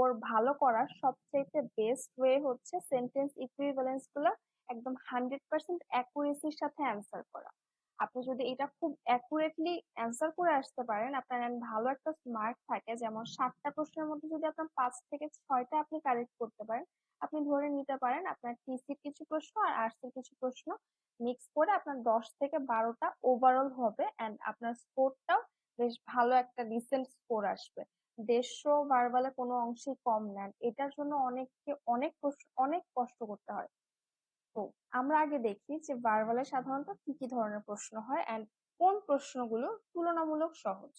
Score ভালো করার সবচাইতে বেস্ট ওয়ে হচ্ছে সেন্টেন্স ইকুইভ্যালেন্সগুলো একদম হান্ড্রেড পার্সেন্ট অ্যাকুরেসির সাথে অ্যান্সার করা। আপনি যদি এটা খুব অ্যাকুরেটলি অ্যান্সার করে আসতে পারেন, আপনার ভালো একটা মার্ক থাকে যেমন সাতটা প্রশ্নের মধ্যে যদি আপনার পাঁচ থেকে ছয়টা আপনি কারেক্ট করতে পারেন, আপনি ধরে নিতে পারেন আপনার টিসির কিছু প্রশ্ন আর আর্টসের কিছু প্রশ্ন মিক্স করে আপনার দশ থেকে বারোটা ওভারঅল হবে অ্যান্ড আপনার স্কোরটাও বেশ ভালো একটা রিসেন্ট স্কোর আসবে। দেড়শো ভার্বালে কোনো অংশেই কম নেন। এটার জন্য অনেককে, অনেক অনেক কষ্ট করতে হয়। তো আমরা আগে দেখি যে ভার্বালে সাধারণত কি কি ধরনের প্রশ্ন হয় অ্যান্ড কোন প্রশ্নগুলো তুলনামূলক সহজ।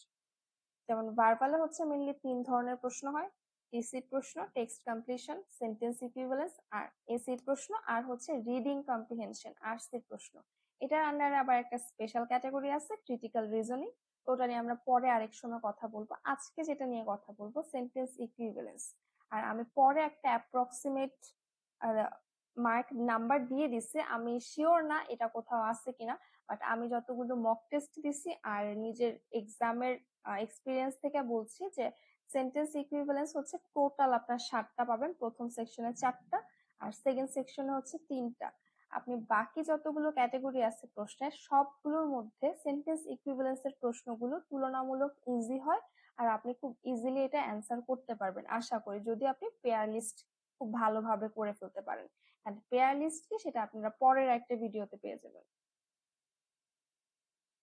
যেমন ভার্বালে হচ্ছে মেনলি তিন ধরনের প্রশ্ন হয়। টিসির প্রশ্ন টেক্সট কমপ্লিশন সেন্টেন্স ইকুইভ্যালেন্স আর এসির প্রশ্ন আর হচ্ছে রিডিং কম্প্রিহেনশন আর্টসের প্রশ্ন। এটার আন্ডারে আবার একটা স্পেশাল ক্যাটাগরি আছে ক্রিটিক্যাল রিজনিং ওটা নিয়ে আমরা পরে আরেক সময় কথা বলব। আজকে যেটা নিয়ে কথা বলব সেন্টেন্স ইকুইভ্যালেন্স আর আমি পরে একটা অ্যাপ্রক্সিমেট মার্ক নাম্বার দিয়ে দিছে। আমি শিওর না এটা কোথাও আছে কিনা বাট আমি যতগুলো মক টেস্ট দিছি আর নিজের এক্সামের এক্সপিরিয়েন্স থেকে বলছি যে সেন্টেন্স ইকুইভ্যালেন্স হচ্ছে টোটাল আপনার সাতটা পাবেন প্রথম সেকশনে চারটা, আর সেকেন্ড সেকশনে হচ্ছে তিনটা। আপনি বাকি যতগুলো ক্যাটাগরি আছে প্রশ্নের, সবগুলোর মধ্যে সেন্টেন্স ইকুইভ্যালেন্স এর প্রশ্নগুলো তুলনামূলক ইজি হয় আর আপনি খুব ইজিলি এটা অ্যান্সার করতে পারবেন। আশা করি যদি আপনি পেয়ার লিস্ট খুব ভালোভাবে করে ফেলতে পারেন। অ্যান্ড পেয়ার লিস্ট কি? সেটা আপনারা পরের একটা ভিডিওতে পেয়ে যাবেন।